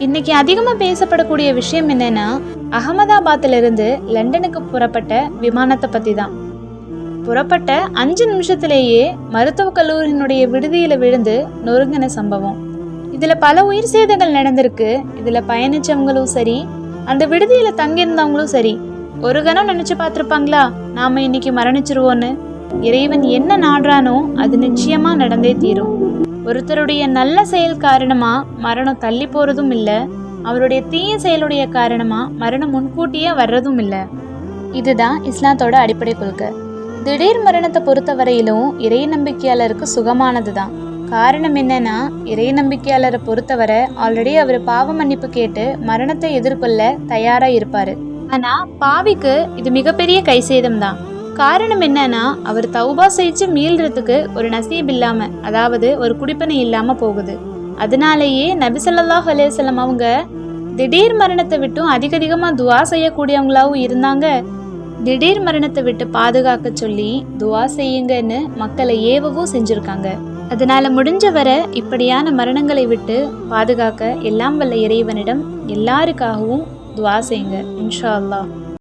இன்னைக்கு அதிகமாக பேசப்படக்கூடிய விஷயம் என்னன்னா அகமதாபாத்ல இருந்து லண்டனுக்கு புறப்பட்ட விமானத்தை பற்றி தான் புறப்பட்ட அஞ்சு நிமிஷத்திலேயே மருத்துவக் கல்லூரியினுடைய விடுதியில் விழுந்து நொறுங்கின சம்பவம். இதில் பல உயிர் சேதங்கள் நடந்திருக்கு. இதில் பயணிச்சவங்களும் சரி அந்த விடுதியில் தங்கியிருந்தவங்களும் சரி ஒரு கணம் நினச்சி பார்த்துருப்பாங்களா? நாம் இன்னைக்கு மரணிச்சிருவோன்னு இறைவன் என்ன நாடுறானோ அது நிச்சயமாக நடந்தே தீரும். ஒருத்தருடைய நல்ல செயல் காரணமா மரணம் தள்ளி போறதும் இல்லை அவருடைய தீய செயலுடைய காரணமா மரணம் முன்கூட்டியே வர்றதும் இல்லை. இதுதான் இஸ்லாத்தோட அடிப்படை கொள்கை. திடீர் மரணத்தை பொறுத்தவரையிலும் இறை நம்பிக்கையாளருக்கு சுகமானது தான் காரணம் என்னன்னா இறை நம்பிக்கையாளரை பொறுத்தவரை ஆல்ரெடி அவர் பாவ மன்னிப்பு கேட்டு மரணத்தை எதிர்கொள்ள தயாரா இருப்பாரு. ஆனா பாவிக்கு இது மிகப்பெரிய கைசேதம் தான் காரணம் என்னன்னா அவர் தௌபா செய்து மீள்றதுக்கு ஒரு நசீப் இல்லாம அதாவது ஒரு குடிப்பனை இல்லாம போகுது. அதனாலேயே நபி ஸல்லல்லாஹு அவங்க திடீர் மரணத்தை விட்டும் அதிகதிகமா துவா செய்யக்கூடியவங்களாவும் இருந்தாங்க. திடீர் மரணத்தை விட்டு பாதுகாக்க சொல்லி துவா செய்யுங்கன்னு மக்களை ஏவவும் செஞ்சிருக்காங்க. அதனால முடிஞ்ச வரை இப்படியான மரணங்களை விட்டு பாதுகாக்க எல்லாம் வல்ல இறைவனிடம் எல்லாருக்காகவும் துவா செய்யுங்க இன்ஷா அல்லாஹ்.